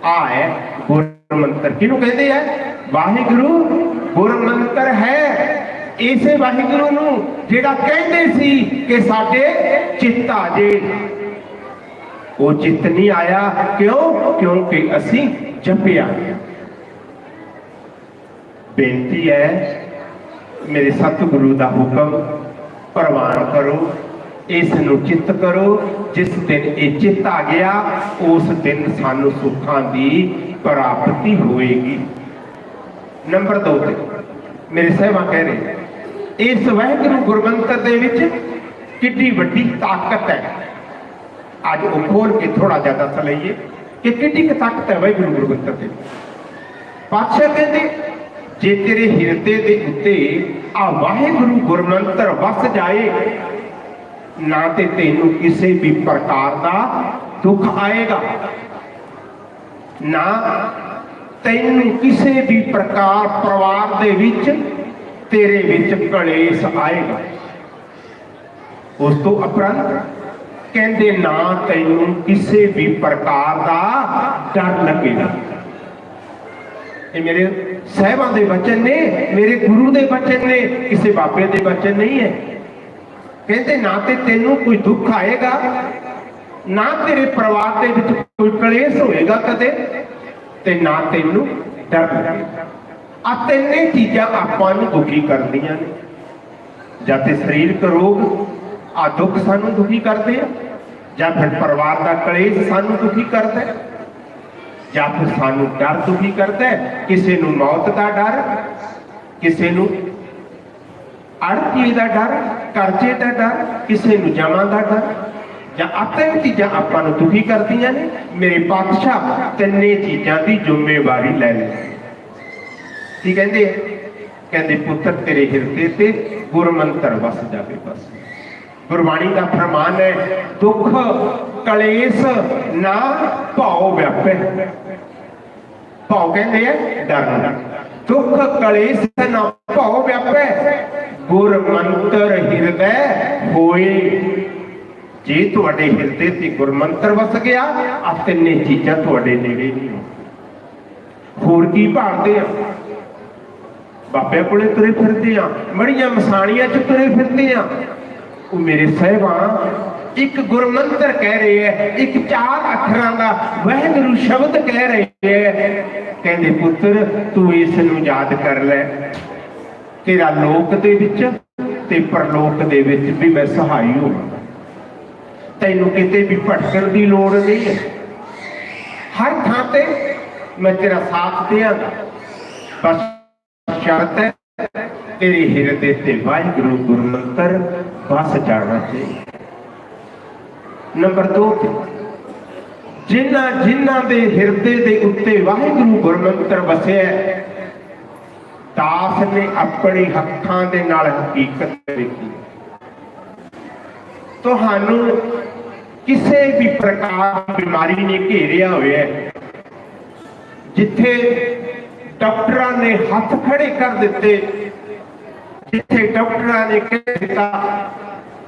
S1: ਆ ਹੈ ਗੁਰ ਮੰਤਰ ਕਿਹਨੂੰ ਕਹਿੰਦੇ ਆ ਵਾਹਿਗੁਰੂ ਗੁਰ ਮੰਤਰ ਹੈ ਇਸੇ ਵਾਹਿਗੁਰੂ ਨੂੰ ਜਿਹੜਾ ਕਹਿੰਦੇ ਸੀ ਕਿ ਸਾਡੇ ਚਿੱਤ ਆ ਜੇ ਉਹ ਚਿੱਤ ਨਹੀਂ ਆਇਆ ਕਿਉਂ ਕਿਉਂਕਿ ਅਸੀਂ ਜਪਿਆ ਬੇਨਤੀ ਹੈ ਮੇਰੇ ਸਤਿਗੁਰੂ ਦਾ ਹੁਕਮ ਪ੍ਰਵਾਨ ਕਰੋ ਇਸ ਨੂੰ ਚਿੱਤ ਕਰੋ। ਜਿਸ ਦਿਨ ਇਹ ਚਿੱਤ ਆ ਗਿਆ, ਉਸ ਦਿਨ ਸਾਨੂੰ ਸੁੱਖਾਂ ਦੀ ਪ੍ਰਾਪਤੀ ਹੋਏਗੀ। ਨੰਬਰ 2 ਤੇ, ਮੇਰੇ ਸਹਿਬਾ ਕਹਿ ਰਹੇ ਇਸ ਵਾਹਿਗੁਰੂ ਗੁਰਮੰਤਰ ਦੇ ਵਿੱਚ ਕਿੰਨੀ ਵੱਡੀ ਤਾਕਤ ਹੈ। ਅੱਜ ਉਹ ਖੋਲ ਕੇ ਥੋੜਾ ਜਿਹਾ ਦੱਸ ਲਈਏ ਕਿ ਕਿੰਨੀ ਕੁ ਤਾਕਤ ਹੈ ਵਾਹਿਗੁਰੂ ਗੁਰਮੰਤਰ ਦੇ ਪਾਤਸ਼ਾਹ ਕਹਿੰਦੇ, ਜੇ ਤੇਰੇ ਹਿਰਦੇ ਦੇ ਉੱਤੇ ਆ ਵਾਹਿਗੁਰੂ ਗੁਰਮੰਤਰ ਵਸ ਜਾਏ ਨਾ ਤੇ ਤੈਨੂੰ ਕਿਸੇ ਵੀ ਪ੍ਰਕਾਰ ਦਾ ਦੁੱਖ ਆਏਗਾ। ਨਾ ਤੈਨੂੰ ਕਿਸੇ ਵੀ ਪ੍ਰਕਾਰ ਪਰਿਵਾਰ ਦੇ ਵਿੱਚ ਤੇਰੇ ਵਿੱਚ ਕਲੇਸ਼ ਆਏਗਾ। ਉਸ ਤੋਂ ਉਪਰੰਤ ਕਹਿੰਦੇ ਨਾ ਤੈਨੂੰ ਕਿਸੇ ਵੀ ਪ੍ਰਕਾਰ ਦਾ ਡਰ ਲੱਗੇਗਾ। ਇਹ ਮੇਰੇ ਸਹਿਬਾਂ ਦੇ ਬਚਨ ਨੇ, ਮੇਰੇ ਗੁਰੂ ਦੇ ਬਚਨ ਨੇ, ਕਿਸੇ ਬਾਬੇ ਦੇ ਬਚਨ ਨਹੀਂ ਹੈ। ਕਹਿੰਦੇ ਨਾ ਤੇ ਤੈਨੂੰ ਕੋਈ ਦੁੱਖ ਆਏਗਾ, ਨਾ ਤੇਰੇ ਪਰਿਵਾਰ ਦੇ ਵਿੱਚ ਕੋਈ ਕਲੇਸ਼ ਹੋਏਗਾ ਕਦੇ, ਤੇ ਨਾ ਤੈਨੂੰ ਡਰ। ਲੱਗੇਗਾ ਆ ਤਿੰਨੇ ਚੀਜ਼ਾਂ ਆਪਾਂ ਨੂੰ ਦੁਖੀ ਕਰਦੀਆਂ ਨੇ। ਜਾਂ ਤੇ ਸਰੀਰਕ ਰੋਗ ਆ ਦੁੱਖ ਸਾਨੂੰ ਦੁਖੀ ਕਰਦੇ ਆ, ਜਾਂ ਫਿਰ ਪਰਿਵਾਰ ਦਾ ਕਲੇਸ਼ ਸਾਨੂੰ ਦੁਖੀ ਕਰਦਾ ਜਾਂ ਫਿਰ ਸਾਨੂੰ ਡਰ ਦੁਖੀ ਕਰਦਾ ਕਿਸੇ ਨੂੰ ਮੌਤ ਦਾ ਡਰ, ਕਿਸੇ ਨੂੰ ਅੜਤੀ ਦਾ ਡਰ ਕਰਜ਼ੇ ਦਾ ਡਰ, ਕਿਸੇ ਨੂੰ ਜਮਾਂ ਦਾ ਡਰ। ਜਾਂ ਆਤਮ ਚੀਜ਼ਾਂ ਆਪਾਂ ਨੂੰ ਦੁਖੀ ਕਰਦੀਆਂ ਨੇ, ਮੇਰੇ ਪਾਤਸ਼ਾਹ ਤਿੰਨੇ ਚੀਜ਼ਾਂ ਦੀ ਜ਼ਿੰਮੇਵਾਰੀ ਲੈ ਲੈ ਕੀ ਕਹਿੰਦੇ ਕਹਿੰਦੇ, ਪੁੱਤਰ ਤੇਰੇ ਹਿਰਦੇ ਤੇ ਗੁਰਮੰਤਰ ਵਸ ਜਾਵੇ ਬਸ। ਗੁਰਬਾਣੀ ਦਾ ਫਰਮਾਨ ਹੈ, ਦੁੱਖ ਕਲੇਸ਼ ਨਾ ਭਾਉ ਵਿਆਪੇ। ਭਾਉ ਕਹਿੰਦੇ ਆ, ਡਰ ਦੁੱਖ ਕਲੇਸ਼ ਨਾ ਭਾਉ ਵਿਆਪੇ। ਗੁਰਮੰਤਰ ਹਿਰਦੈ ਹੋਏ। ਜੇ ਤੁਹਾਡੇ ਹਿਰਦੇ ਤੇ ਗੁਰਮੰਤਰ ਵਸ ਗਿਆ ਆ ਤਿੰਨੇ ਚੀਜ਼ਾਂ ਤੁਹਾਡੇ ਨੇੜੇ ਨਹੀਂ ਹੋਰ ਕੀ ਭਾਲਦੇ ਆ? ਬਾਬੇ ਕੋਲੇ ਤੁਰੇ ਫਿਰਦੇ ਆ, ਮੜੀਆਂ ਮਸਾਣੀਆਂ ਚ ਤੁਰੇ ਫਿਰਦੇ ਆ। ਉਹ ਮੇਰੇ ਸਹਿਬਾਂ ਇੱਕ ਗੁਰਮੰਤਰ ਕਹਿ ਰਹੇ ਐ, ਇੱਕ ਚਾਰ ਅੱਖਰਾਂ ਦਾ ਵਾਹਿਗੁਰੂ ਸ਼ਬਦ ਕਹਿ ਰਹੇ ਐ। ਕਹਿੰਦੇ, ਪੁੱਤਰ, ਤੂੰ ਇਸ ਨੂੰ ਯਾਦ ਕਰ ਲੈ। ਤੇਰਾ ਲੋਕ ਦੇ ਵਿੱਚ ਤੇ ਪਰਲੋਕ ਦੇ ਵਿੱਚ ਵੀ ਮੈਂ ਸਹਾਈ ਹੋਵਾਂ। ਤੈਨੂੰ ਕਿਤੇ ਵੀ ਭਟਕਣ ਦੀ ਲੋੜ ਨਹੀਂ ਹੈ। ਹਰ ਥਾਂ ਤੇ ਮੈਂ ਤੇਰਾ ਸਾਥ ਦੇਵਾਂਗਾ ਬਸ ਸ਼ਰਤ ਹੈ ਤੇਰੇ ਹਿਰਦੇ ਤੇ ਵਾਹਿਗੁਰੂ ਗੁਰਮੰਤਰ ਵਸ ਜਾਣਾ ਚਾਹੀਦਾ। ਨੰਬਰ 2 ਜਿਨ੍ਹਾਂ ਜਿਨ੍ਹਾਂ ਦੇ ਹਿਰਦੇ ਦੇ ਉੱਤੇ ਵਾਹਿਗੁਰੂ ਗੁਰਮੰਤਰ ਵਸਿਆ ਦਾਸ ਨੇ ਆਪਣੇ ਹੱਥਾਂ ਦੇ ਨਾਲ ਹਕੀਕਤ ਵੇਖੀ ਤੁਹਾਨੂੰ ਕਿਸੇ ਵੀ ਪ੍ਰਕਾਰ ਦੀ ਬਿਮਾਰੀ ਨੇ ਘੇਰਿਆ ਹੋਇਆ ਹੈ, ਜਿੱਥੇ ਡਾਕਟਰਾਂ ਨੇ ਹੱਥ ਖੜੇ ਕਰ ਦਿੱਤੇ, ਜਿੱਥੇ ਡਾਕਟਰਾਂ ਨੇ ਕਹਿ ਦਿੱਤਾ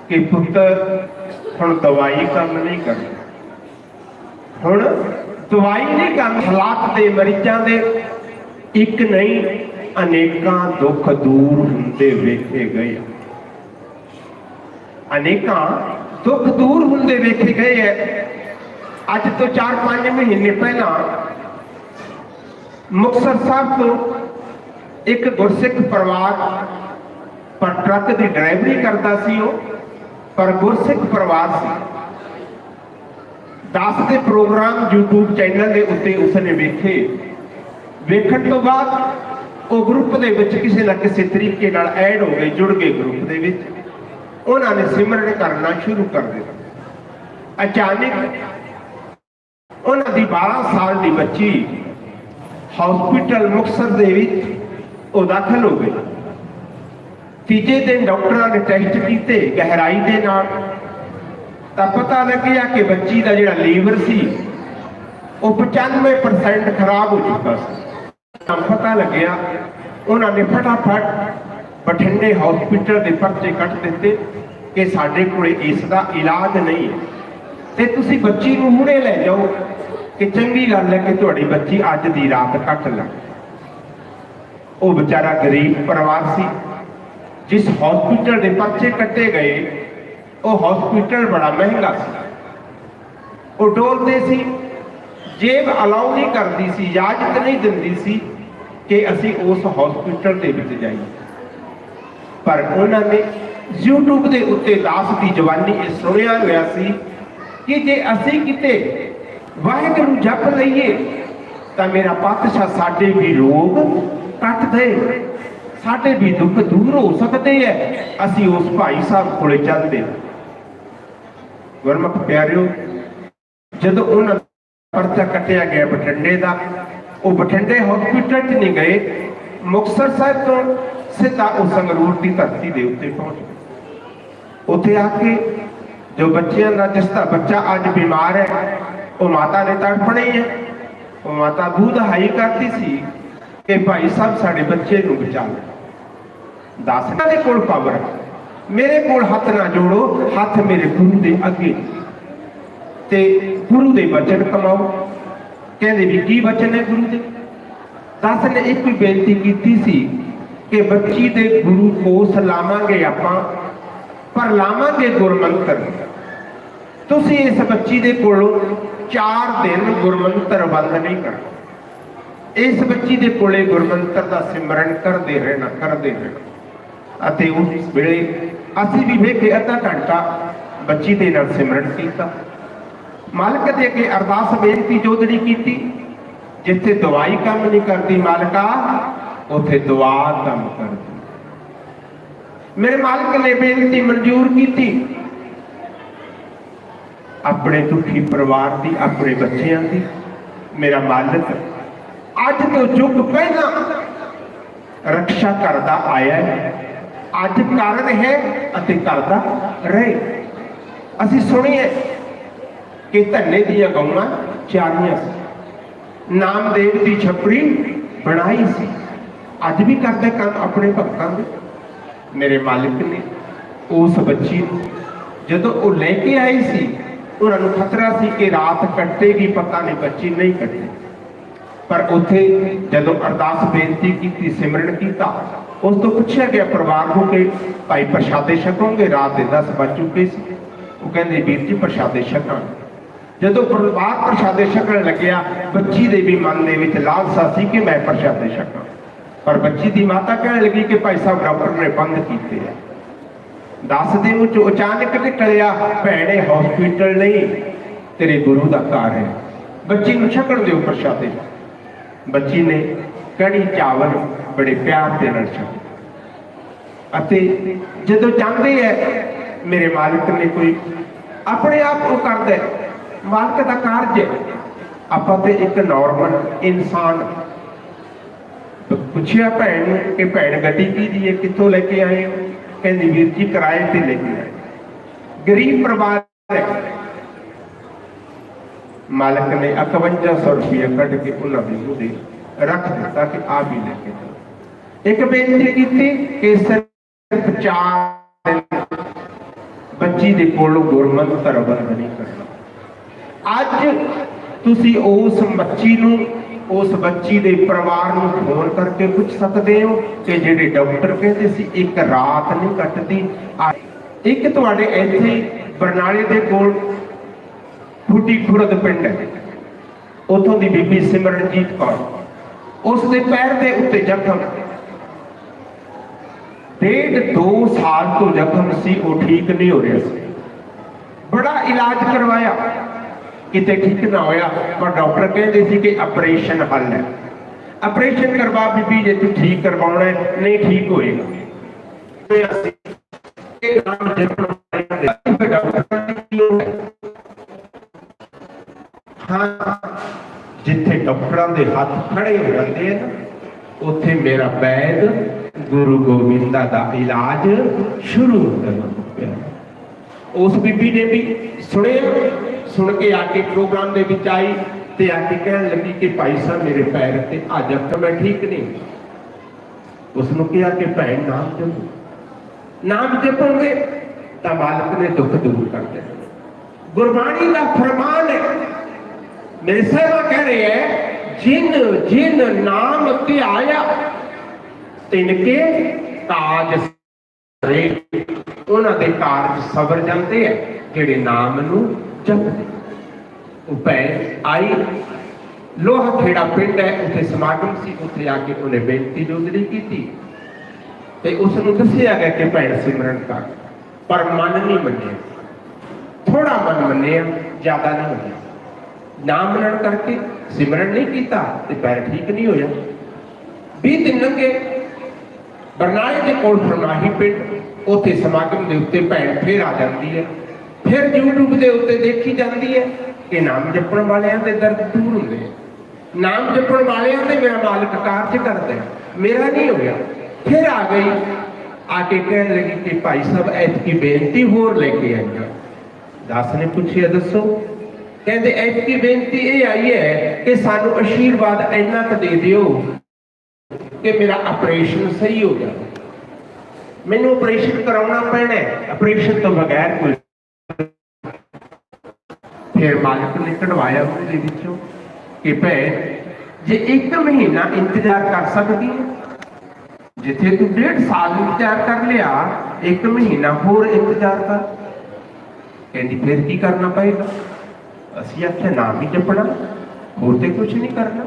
S1: ਕਿ ਪੁੱਤਰ ਹੁਣ ਦਵਾਈ ਕੰਮ ਨਹੀਂ ਕਰਨੀ। ਹੁਣ ਦਵਾਈ ਨਹੀਂ ਕੰਮ ਹਾਲਾਤ ਦੇ ਮਰੀਜ਼ਾਂ ਦੇ ਇੱਕ ਨਹੀਂ ਅਨੇਕਾਂ ਦੁੱਖ ਦੂਰ ਹੁੰਦੇ ਵੇਖੇ ਗਏ ਅਨੇਕਾਂ ਦੁੱਖ ਦੂਰ ਹੁੰਦੇ ਵੇਖੇ ਗਏ ਐ। ਅੱਜ ਤੋਂ 4-5 ਮਹੀਨੇ ਪਹਿਲਾਂ ਮੁਕਤਸਰ ਸਾਹਿਬ ਤੋਂ ਇੱਕ ਗੁਰਸਿੱਖ ਪਰਿਵਾਰ ਪਰ ਟਰੱਕ ਦੀ ਡਰਾਈਵਰੀ ਕਰਦਾ ਸੀ ਉਹ, ਪਰ ਗੁਰਸਿੱਖ ਪਰਿਵਾਰ ਸੀ। ਦਾਸ ਦੇ ਪ੍ਰੋਗਰਾਮ YouTube ਚੈਨਲ ਦੇ ਉੱਤੇ ਉਸਨੇ ਵੇਖੇ। ਵੇਖਣ ਤੋਂ ਬਾਅਦ ਉਹ ਗਰੁੱਪ ਦੇ ਵਿੱਚ ਕਿਸੇ ਨਾ ਕਿਸੇ ਤਰੀਕੇ ਨਾਲ ਐਡ ਹੋ ਗਏ, ਜੁੜ ਗਏ ਗਰੁੱਪ ਦੇ ਵਿੱਚ। ਉਹਨਾਂ ਨੇ ਸਿਮਰਨ ਕਰਨਾ ਸ਼ੁਰੂ ਕਰ ਦਿੱਤਾ। ਅਚਾਨਕ ਉਹਨਾਂ ਦੀ 12 ਸਾਲ ਦੀ ਬੱਚੀ ਹਸਪੀਟਲ ਮੁਕਤਸਰ ਦੇ ਵਿੱਚ ਉਹ ਦਾਖਲ ਹੋ ਗਈ। ਤੀਜੇ ਦਿਨ ਡਾਕਟਰਾਂ ਨੇ ਟੈਸਟ ਕੀਤੇ ਗਹਿਰਾਈ ਦੇ ਨਾਲ। ਤਾਂ ਪਤਾ ਲੱਗਿਆ ਕਿ ਬੱਚੀ ਦਾ ਜਿਹੜਾ ਲੀਵਰ ਸੀ, ਉਹ 95% ਖਰਾਬ ਹੋ ਚੁੱਕਾ ਸੀ। ਤਾਂ ਪਤਾ ਲੱਗਿਆ, ਉਹਨਾਂ ਨੇ ਫਟਾਫਟ ਬਠਿੰਡੇ ਹਸਪੀਟਲ ਦੇ ਪਰਚੇ ਕੱਟ ਦਿੱਤੇ ਕਿ ਸਾਡੇ ਕੋਲੇ ਇਸ ਦਾ ਇਲਾਜ ਨਹੀਂ ਹੈ। ਤੇ ਤੁਸੀਂ ਬੱਚੀ ਨੂੰ ਹੁਣੇ ਲੈ ਜਾਓ, ਕਿ ਚੰਗੀ ਗੱਲ ਹੈ ਕਿ ਤੁਹਾਡੀ ਬੱਚੀ ਅੱਜ ਦੀ ਰਾਤ ਕੱਟ ਲੈ। ਉਹ ਵਿਚਾਰਾ ਗਰੀਬ ਪਰਿਵਾਰ ਸੀ। ਜਿਸ ਹਸਪੀਟਲ ਦੇ ਪਰਚੇ ਕੱਟੇ ਗਏ, ਉਹ ਹਸਪੀਟਲ ਬੜਾ ਮਹਿੰਗਾ ਸੀ। ਉਹ ਡੋਲਦੇ ਸੀ, ਜੇਬ ਅਲਾਉ ਨਹੀਂ ਕਰਦੀ ਸੀ, ਇਜਾਜ਼ਤ ਨਹੀਂ ਦਿੰਦੀ ਸੀ। ਕਿ ਅਸੀਂ ਉਸ ਹਸਪੀਟਲ ਦੇ ਵਿੱਚ ਜਾਈਏ। ਪਰ ਉਹਨਾਂ ਨੇ YouTube ਦੇ ਉੱਤੇ ਦਾਸ ਦੀ ਜਵਾਨੀ ਇਹ ਸੁਣਿਆ ਹੋਇਆ ਸੀ ਕਿ ਜੇ ਅਸੀਂ ਕਿਤੇ ਵਾਹਿਗੁਰੂ ਜਪ ਲਈਏ, ਤਾਂ ਮੇਰਾ ਪਾਤਸ਼ਾਹ ਸਾਡੇ ਵੀ ਰੋਗ ਕੱਟ ਦੇ ਸਾਡੇ ਵੀ ਦੁੱਖ ਦੂਰ ਹੋ ਸਕਦੇ ਐ ਅਸੀਂ ਉਸ ਭਾਈ ਸਾਹਿਬ ਕੋਲੇ ਚੱਲਦੇ ਗੁਰਮੁਖ ਪਿਆਰਿਓ, ਜਦੋਂ ਉਹਨਾਂ ਦਾ ਪਰਚਾ ਕੱਟਿਆ ਗਿਆ ਬਠਿੰਡੇ ਦਾ ਉਹ ਬਠਿੰਡੇ ਹਸਪੀਟਲ 'ਚ ਨਹੀਂ ਗਏ। ਮੁਕਤਸਰ ਸਾਹਿਬ ਤੋਂ ਸਿੱਧਾ ਉਹ ਸੰਗਰੂਰ ਦੀ ਧਰਤੀ ਦੇ ਉੱਤੇ ਪਹੁੰਚ ਗਏ। ਉੱਥੇ ਆ ਕੇ ਜੋ ਬੱਚਿਆਂ ਦਾ, ਜਿਸ ਦਾ ਬੱਚਾ ਅੱਜ ਬਿਮਾਰ ਹੈ, ਉਹ ਮਾਤਾ ਨੇ ਤੜਫਣਾ ਹੀ ਹੈ। ਉਹ ਮਾਤਾ ਬੂਧ ਹਾਈ ਕਰਦੀ ਸੀ ਕਿ ਭਾਈ ਸਾਹਿਬ ਸਾਡੇ ਬੱਚੇ ਨੂੰ ਬਚਾ ਲਓ। ਦਾਸਨਾ ਦੇ ਕੋਲ ਪਾਵਰ ਹੈ। ਮੇਰੇ ਕੋਲ ਹੱਥ ਨਾ ਜੋੜੋ, ਹੱਥ ਮੇਰੇ ਗੁਰੂ ਦੇ ਅੱਗੇ। ਤੇ ਗੁਰੂ ਦੇ ਬਚਨ ਕਮਾਓ। ਕਹਿੰਦੇ ਵੀ ਕੀ ਬਚਨ ਹੈ ਗੁਰੂ ਦੇ? ਦਾਸ ਨੇ ਇੱਕ ਵੀ ਬੇਨਤੀ ਕੀਤੀ ਸੀ ਕਿ ਬੱਚੀ ਦੇ ਗੁਰੂ ਕੋਸ ਲਾਵਾਂਗੇ ਆਪਾਂ, ਪਰ ਲਾਵਾਂਗੇ ਗੁਰਮੰਤਰ। ਤੁਸੀਂ ਇਸ ਬੱਚੀ ਦੇ ਕੋਲੋਂ 4 ਦਿਨ ਗੁਰਮੰਤਰ ਬੰਦ ਨਹੀਂ ਕਰਨਾ ਇਸ ਬੱਚੀ ਦੇ ਕੋਲੇ ਗੁਰਮੰਤਰ ਦਾ ਸਿਮਰਨ ਕਰਦੇ ਰਹਿਣਾ ਕਰਦੇ ਰਹਿਣਾ। ਅਤੇ ਉਸ ਵੇਲੇ ਅਸੀਂ ਵੀ ਵੇਖੇ ਅੱਧਾ ਘੰਟਾ ਬੱਚੀ ਦੇ ਨਾਲ ਸਿਮਰਨ ਕੀਤਾ। ਮਾਲਕ ਦੇ ਅੱਗੇ ਅਰਦਾਸ ਬੇਨਤੀ ਜੋਦੜੀ ਕੀਤੀ, ਜਿੱਥੇ ਦਵਾਈ ਕੰਮ ਨਹੀਂ ਕਰਦੀ ਮਾਲਕਾ, ਉੱਥੇ ਦੁਆ ਕੰਮ ਕਰਦੀ। ਮੇਰੇ ਮਾਲਕ ਨੇ ਬੇਨਤੀ ਮਨਜ਼ੂਰ ਕੀਤੀ। ਆਪਣੇ ਦੁਖੀ ਪਰਿਵਾਰ ਦੀ, ਆਪਣੇ ਬੱਚਿਆਂ ਦੀ, ਮੇਰਾ ਮਾਲਕ ਅੱਜ ਤੋਂ ਯੁੱਗ ਪਹਿਲਾਂ ਰੱਖਿਆ ਕਰਦਾ ਆਇਆ ਹੈ। ਅੱਜ ਕਰ ਰਿਹਾ ਹੈ ਅਤੇ ਕਰਦਾ ਰਹੇ। ਅਸੀਂ ਸੁਣੀਏ ਕਿ ਧੰਨੇ ਦੀਆਂ ਗਊਆਂ ਚਾਰੀਆਂ ਸੀ। ਨਾਮਦੇਵ ਦੀ ਛਪਰੀ ਬਣਾਈ ਸੀ। ਅੱਜ ਵੀ ਕਰਦੇ ਕੰਮ ਆਪਣੇ ਭਗਤਾਂ ਦੇ। ਮੇਰੇ ਮਾਲਿਕ ਨੇ ਉਸ ਬੱਚੀ ਨੂੰ ਜਦੋਂ ਉਹ ਲੈ ਕੇ ਆਏ ਸੀ, ਉਹਨਾਂ ਨੂੰ ਖਤਰਾ ਸੀ ਕਿ ਰਾਤ ਕੱਟੇਗੀ, ਪਤਾ ਨਹੀਂ ਬੱਚੀ ਨਹੀਂ ਕੱਟੇ। ਪਰ ਉੱਥੇ ਜਦੋਂ ਅਰਦਾਸ ਬੇਨਤੀ ਕੀਤੀ, ਸਿਮਰਨ ਕੀਤਾ, ਉਸ ਤੋਂ ਪੁੱਛਿਆ ਗਿਆ, ਪਰਿਵਾਰ ਨੂੰ ਕਿ ਭਾਈ ਪ੍ਰਸ਼ਾਦੇ ਛਕੋਗੇ? ਰਾਤ ਦੇ 10 ਵੱਜ ਚੁੱਕੇ ਸੀ। ਉਹ ਕਹਿੰਦੇ, ਵੀਰ ਜੀ, ਪ੍ਰਸ਼ਾਦੇ ਛਕਾਂਗੇ। ਜਦੋਂ ਪਰਿਵਾਰ ਪ੍ਰਸ਼ਾਦੇ ਛਕਣ ਲੱਗਿਆ, ਬੱਚੀ ਦੇ ਵੀ ਮਨ ਦੇ ਵਿੱਚ ਲਾਲਸਾ ਸੀ ਕਿ ਮੈਂ ਪ੍ਰਸ਼ਾਦੇ ਛਕਾਂ। ਪਰ ਬੱਚੀ ਦੀ ਮਾਤਾ ਕਹਿਣ ਲੱਗੀ ਕਿ ਭਾਈ ਸਾਹਿਬ ਡਾਕਟਰ ਨੇ ਬੰਦ ਕੀਤੇ ਆ। ਦਸ ਦੇ ਵਿੱਚ ਅਚਾਨਕ ਨਿਕਲਿਆ, ਭੈਣੇ ਹਸਪੀਟਲ ਨਹੀਂ, ਤੇਰੇ ਗੁਰੂ ਦਾ ਘਰ ਹੈ। ਬੱਚੀ ਨੂੰ ਛਕਣ ਦਿਓ ਪ੍ਰਸ਼ਾਦੇ। ਬੱਚੀ ਨੇ ਕੜੀ ਚਾਵਲ ਬੜੇ ਪਿਆਰ ਦੇ ਨਾਲ ਛਕੇ। ਅਤੇ ਜਦੋਂ ਜਾਂਦੇ ਐ ਮੇਰੇ ਮਾਲਕ ਨੇ ਕੋਈ ਆਪਣੇ ਆਪ ਉਹ ਕਰਦਾ ਮਾਲਕ ਦਾ ਕਾਰਜ ਹੈ। ਆਪਾਂ ਤੇ ਇੱਕ ਨਾਰਮਲ ਇਨਸਾਨ ਪੁੱਛਿਆ ਭੈਣ ਨੂੰ ਕਿ ਭੈਣ ਗੱਡੀ ਕੀ ਦੀ ਹੈ, ਕਿੱਥੋਂ ਲੈ ਕੇ ਆਏ ਹੋ? ਕਹਿੰਦੀ ਵੀਰ ਜੀ ਕਿਰਾਏ ਤੇ ਲੈ ਕੇ ਆਏ। ਗਰੀਬ ਪਰਿਵਾਰ ਹੈ। ਮਾਲਕ ਨੇ 5100 ਰੁਪਏ ਕੱਢ ਕੇ ਉਹਨਾਂ ਦੇ ਮੂੰਹ ਰੱਖ ਦਿੱਤਾ ਕਿ ਆਪ ਵੀ ਲੈ ਕੇ ਜਾਓ। ਇੱਕ ਬੇਨਤੀ ਕੀਤੀ ਕਿ ਸਿਰਫ ਚਾਰ ਬੱਚੀ ਦੇ ਕੋਲੋਂ ਗੁਰਮੰਤਰ ਬੰਦ ਨਹੀਂ ਕਰਨਾ। ਅੱਜ ਤੁਸੀਂ ਉਸ ਬੱਚੀ ਨੂੰ, ਉਸ ਬੱਚੀ ਦੇ ਪਰਿਵਾਰ ਨੂੰ ਫੋਨ ਕਰਕੇ ਪੁੱਛ ਸਕਦੇ ਹੋ ਕਿ ਜਿਹੜੇ ਡਾਕਟਰ ਕਹਿੰਦੇ ਸੀ, ਇੱਕ ਰਾਤ ਨਹੀਂ ਕੱਟਦੀ। ਇੱਕ ਤੁਹਾਡੇ ਇੱਥੇ ਬਰਨਾਲੇ ਦੇ ਕੋਲ ਫੁੱਟੀ ਖੁਰਦ ਪਿੰਡ ਹੈ। ਉਥੋਂ ਦੀ ਬੀਬੀ ਸਿਮਰਨਜੀਤ ਕੌਰ। ਉਸ ਦੇ ਪੈਰ ਦੇ ਉੱਤੇ ਜ਼ਖਮ। ਡੇਢ ਦੋ ਸਾਲ ਤੋਂ ਜ਼ਖਮ ਸੀ, ਉਹ ਠੀਕ ਨਹੀਂ ਹੋ ਰਿਹਾ ਸੀ। ਬੜਾ ਇਲਾਜ ਕਰਵਾਇਆ। ਕਿਤੇ ਠੀਕ ਨਾ ਹੋਇਆ, ਪਰ ਡਾਕਟਰ ਕਹਿੰਦੇ ਸੀ ਕਿ ਆਪਰੇਸ਼ਨ ਹੱਲ ਹੈ। ਆਪਰੇਸ਼ਨ ਕਰਵਾ ਬੀਬੀ, ਜੇ ਤੂੰ ਠੀਕ ਕਰਵਾਉਣਾ ਨਹੀਂ ਠੀਕ ਹੋਏਗਾ। ਤੇ ਅਸੀਂ ਇਹ ਨਾਮ ਜਪਣ ਡਾਕਟਰ ਹਾਂ, ਜਿੱਥੇ ਡਾਕਟਰਾਂ ਦੇ ਹੱਥ ਖੜੇ ਹੋ ਜਾਂਦੇ ਆ ਉੱਥੇ ਮੇਰਾ ਵੈਦ ਗੁਰੂ ਗੋਬਿੰਦਾ ਦਾ ਇਲਾਜ ਸ਼ੁਰੂ ਹੁੰਦਾ ਪਿਆ ਉਸ ਬੀਬੀ ਨੇ ਵੀ ਸੁਣਿਆ ਸੁਣ ਕੇ ਆ ਕੇ ਪ੍ਰੋਗਰਾਮ ਦੇ ਵਿੱਚ ਆਈ ਤੇ ਆ ਕੇ ਕਹਿਣ ਲੱਗੀ ਕਿ ਭਾਈ ਸਾਹਿਬ ਮੇਰੇ ਪੈਰ ਤੇ ਅੱਜ ਤੱਕ ਮੈਂ ਠੀਕ ਨਹੀਂ। ਉਸ ਨੂੰ ਕਿਹਾ ਕਿ ਭੈਣ, ਨਾਮ ਜਪੋ। ਨਾਮ ਜਪੋਗੇ ਤਾਂ ਮਾਲਕ ਨੇ ਦੁੱਖ ਦੂਰ ਕਰ ਦੇਣਾ ਗੁਰਬਾਣੀ ਦਾ ਫਰਮਾਨ ਹੈ, ਮੇਰੇ ਸੇਵਾ ਕਹਿ ਰਹੇ ਹੈ, ਜਿਨ ਜਿਨ ਨਾਮ ਧਿਆਇਆ ਤਿਨ ਕੇ ਕਾਜ ਸਰੇ। ਉਹਨਾਂ ਦੇ ਕਾਰਜ ਸਬਰ ਜਾਂਦੇ ਹੈ ਜਿਹੜੇ ਨਾਮ ਨੂੰ ਜਪਦੇ ਉਹ ਆਈ। ਲੋਹਾ ਖੇੜਾ ਪਿੰਡ ਹੈ, ਉੱਥੇ ਸਮਾਗਮ ਸੀ। ਉੱਥੇ ਆ ਕੇ ਉਹਨੇ ਬੇਨਤੀ ਜੋਦੜੀ ਕੀਤੀ ਤੇ ਉਸ ਨੂੰ ਦੱਸਿਆ ਗਿਆ ਕਿ ਭੈਣ ਸਿਮਰਨ ਕਰ ਪਰ ਮਨ ਨਹੀਂ ਮੰਨਿਆ। ਥੋੜਾ ਮਨ ਮੰਨਿਆ, ਜ਼ਿਆਦਾ ਨਹੀਂ ਮੰਨਿਆ। ਨਾਮ ਮੰਨਣ ਕਰਕੇ ਸਿਮਰਨ ਨਹੀਂ ਕੀਤਾ ਤੇ ਪੈਰ ਠੀਕ ਨਹੀਂ ਹੋਇਆ। 20 ਦਿਨ ਲੰਘੇ। ਬਰਨਾਲੇ ਦੇ ਕੋਲ ਫਰਮਾਹੀ ਪਿੰਡ, ਉੱਥੇ ਸਮਾਗਮ ਦੇ ਉੱਤੇ ਭੈਣ ਫੇਰ ਆ ਜਾਂਦੀ ਹੈ। ਫਿਰ YouTube ਦੇ ਉੱਤੇ ਦੇਖੀ ਜਾਂਦੀ ਹੈ ਕਿ ਨਾਮ ਜਪਣ ਵਾਲਿਆਂ ਦੇ ਦਰਦ ਦੂਰ ਹੁੰਦੇ ਆ। ਨਾਮ ਜਪਣ ਵਾਲਿਆਂ ਦੇ ਮੇਰਾ ਮਾਲਕ ਕਾਰਜ ਕਰਦਾ ਮੇਰਾ ਨਹੀਂ ਹੋ ਗਿਆ। ਫਿਰ ਆ ਗਈ, ਆ ਕੇ ਕਹਿਣ ਲੱਗੀ ਕਿ ਭਾਈ ਸਾਹਿਬ, ਐਤਕੀ ਬੇਨਤੀ ਹੋਰ ਲੈ ਕੇ ਆਈ ਹਾਂ ਦਾਸ ਨੇ ਪੁੱਛਿਆ, ਦੱਸੋ? ਕਹਿੰਦੇ, ਐਤਕੀ ਬੇਨਤੀ ਇਹ ਆਈ ਹੈ ਕਿ ਸਾਨੂੰ ਅਸ਼ੀਰਵਾਦ ਇੰਨਾ ਕੁ ਦੇ ਦਿਓ ਕਿ ਮੇਰਾ ਆਪਰੇਸ਼ਨ ਸਹੀ ਹੋ ਜਾਵੇ। ਮੈਨੂੰ ਆਪਰੇਸ਼ਨ ਕਰਾਉਣਾ ਪੈਣਾ ਹੈ। ਆਪਰੇਸ਼ਨ ਤੋਂ ਬਗੈਰ ਕੋਈ ਫਿਰ ਮਾਲਕ ਨੇ ਕਢਵਾਇਆ ਉਹਦੇ ਵਿੱਚੋਂ ਕਿ ਭੈਣ ਜੇ ਇੱਕ ਮਹੀਨਾ ਇੰਤਜ਼ਾਰ ਕਰ ਸਕਦੀ ਹੈ, ਜਿੱਥੇ ਤੂੰ ਡੇਢ ਸਾਲ ਇੰਤਜ਼ਾਰ ਕਰ ਲਿਆ, ਇੱਕ ਮਹੀਨਾ ਹੋਰ ਇੰਤਜ਼ਾਰ ਕਰ। ਕਹਿੰਦੀ, ਫਿਰ ਕੀ ਕਰਨਾ ਪਏਗਾ? ਅਸੀਂ ਆਖਿਆ, ਨਾਮ ਹੀ ਜਪਣਾ, ਹੋਰ ਤੇ ਕੁਝ ਨਹੀਂ ਕਰਨਾ।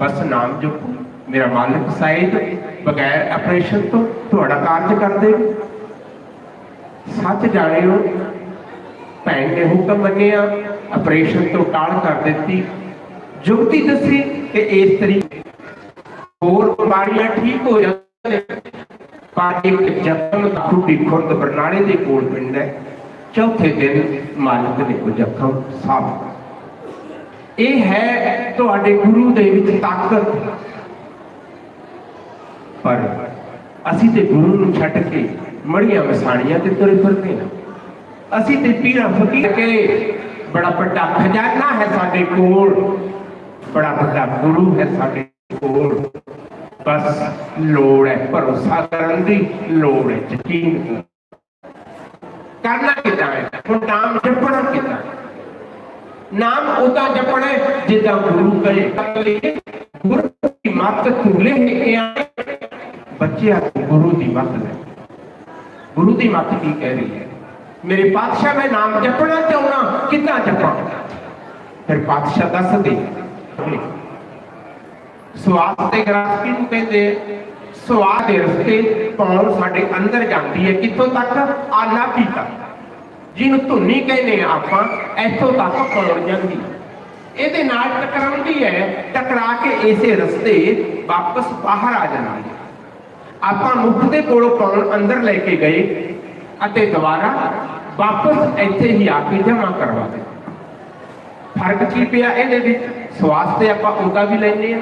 S1: ਬਸ ਨਾਮ ਜਪੋ। ਮੇਰਾ ਮਾਲਕ ਸਾਇਦ ਬਗੈਰ ਆਪਰੇਸ਼ਨ ਤੋਂ ਤੁਹਾਡਾ ਕਾਰਜ ਕਰ ਦੇ ਸੱਚ ਜਾਣਿਓ ਭੈਣ ਨੇ ਹੁਕਮ ਮੰਨਿਆ ਆਪਰੇਸ਼ਨ ਤੋਂ ਟਾਲ ਕਰ ਦਿੱਤੀ। ਜੁਗਤੀ ਦੱਸੀ ਕਿ ਇਸ ਤਰੀਕੇ ਹੋਰ ਬਿਮਾਰੀਆਂ ਠੀਕ ਹੋ ਜਾਂਦੀਆਂ ਪਰ ਇੱਕ ਜਤਨ ਖੁੱਡੀ ਖੁਰਦ ਬਰਨਾਲੇ ਦੇ ਕੋਲ ਪਿੰਡ ਹੈ। ਚੌਥੇ ਦਿਨ ਮਾਲਕ ਨੇ ਉਹ ਜ਼ਖਮ ਸਾਫ਼ ਇਹ ਹੈ ਤੁਹਾਡੇ ਗੁਰੂ ਦੇ ਵਿੱਚ ਤਾਕਤ। ਪਰ ਅਸੀਂ ਤੇ ਗੁਰੂ ਨੂੰ ਛੱਡ ਕੇ ਮੜੀਆਂ ਮਸਾਣੀਆਂ ਤੇ ਤੁਰੇ ਫਿਰਦੇ ਹਾਂ। ਅਸੀਂ ਤੇ ਪੀਰਾਂ ਫਕੀਰ ਕੇ ਬੜਾ ਵੱਡਾ ਖਜ਼ਾਨਾ ਹੈ ਸਾਡੇ ਕੋਲ। ਬੜਾ ਵੱਡਾ ਗੁਰੂ ਹੈ ਸਾਡੇ ਕੋਲ। ਬਸ ਲੋੜ ਹੈ, ਭਰੋਸਾ ਕਰਨ ਦੀ ਲੋੜ ਹੈ, ਯਕੀਨ ਕਰਨਾ ਕਿੱਦਾਂ ਹੈ ਹੁਣ ਨਾਮ ਜਪਣਾ ਕਿੱਦਾਂ ਨਾਮ ਉਦਾਂ ਜਪਣਾ ਜਿੱਦਾਂ ਗੁਰੂ ਕਹੇ ਗੁਰੂ ਦੀ ਮੱਤ ਤੁਲੇ ਕੇ ਆਏ। ਬੱਚਿਆਂ ਨੂੰ ਗੁਰੂ ਦੀ ਮੱਤ ਲੈ ਗੁਰੂ ਦੀ ਮੱਤ ਕੀ ਕਹਿ ਰਹੀ ਹੈ? ਮੇਰੇ ਪਾਤਸ਼ਾਹ ਮੈਂ ਨਾਮ ਜਪਣਾ ਚਾਹੁੰਦਾ, ਕਿੱਦਾਂ ਜਪਾਂ? ਫਿਰ ਪਾਤਸ਼ਾਹ ਦੱਸ ਦੇ ਤੇ ਗ੍ਰਾਸ ਕਿਹਨੂੰ ਕਹਿੰਦੇ, ਸਵਾਸ ਦੇ ਰਸਤੇ ਪੌਣ ਸਾਡੇ ਅੰਦਰ ਜਾਂਦੀ ਹੈ, ਕਿੱਥੋਂ ਤੱਕ? ਆਨਾ ਤੱਕ ਜਿਹਨੂੰ ਧੁੰਨੀ ਕਹਿੰਦੇ ਆਪਾਂ, ਇੱਥੋਂ ਤੱਕ ਪਹੁੰਚ ਜਾਂਦੀ। ਇਹਦੇ ਨਾਲ ਟਕਰਾਉਂਦੀ ਹੈ, ਟਕਰਾ ਕੇ ਇਸੇ ਰਸਤੇ ਵਾਪਸ ਬਾਹਰ ਆ ਜਾਂਦੀ ਹੈ। ਆਪਾਂ ਮੁੱਖ ਦੇ ਕੋਲੋਂ ਪੌਣ ਅੰਦਰ ਲੈ ਕੇ ਗਏ ਅਤੇ ਦੁਬਾਰਾ ਵਾਪਸ ਇੱਥੇ ਹੀ ਆ ਕੇ ਜਮ੍ਹਾਂ ਕਰਵਾ ਦੇ। ਫ਼ਰਕ ਕੀ ਪਿਆ ਇਹਦੇ ਵਿੱਚ? ਸਵਾਸ ਤੇ ਆਪਾਂ ਉਹਦਾ ਵੀ ਲੈਂਦੇ ਆ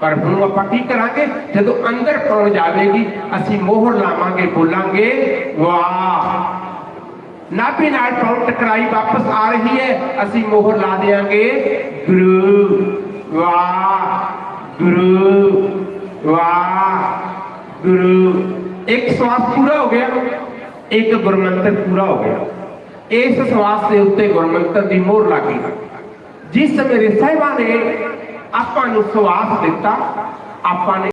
S1: ਪਰ ਹੁਣ ਆਪਾਂ ਕੀ ਕਰਾਂਗੇ? ਜਦੋਂ ਅੰਦਰ ਪਹੁੰਚ ਜਾਵੇਗੀ, ਅਸੀਂ ਮੋਹਰ ਲਾਵਾਂਗੇ, ਬੋਲਾਂਗੇ, ਵਾਹ! ਨਾਭੀ ਨਾਲ ਪੌਣ ਟਕਰਾਈ ਵਾਪਸ ਆ ਰਹੀ ਹੈ। ਅਸੀਂ ਮੋਹਰ ਲਾ ਦੇਾਂਗੇ ਗੁਰੂ, ਵਾਹ! ਗੁਰੂ ਵਾਹ! ਗੁਰੂ! ਇੱਕ ਸਵਾਸ ਪੂਰਾ ਹੋ ਗਿਆ। ਇੱਕ ਗੁਰਮੰਤਰ ਪੂਰਾ ਹੋ ਗਿਆ। ਇਸ ਸਵਾਸ ਦੇ ਉੱਤੇ ਗੁਰਮੰਤਰ ਦੀ ਮੋਹਰ ਲੱਗ ਗਈ। ਜਿਸ ਮੇਰੇ ਸਾਹਿਬਾਂ ਨੇ ਆਪਾਂ ਨੂੰ ਸਵਾਸ ਦਿੱਤਾ, ਆਪਾਂ ਨੇ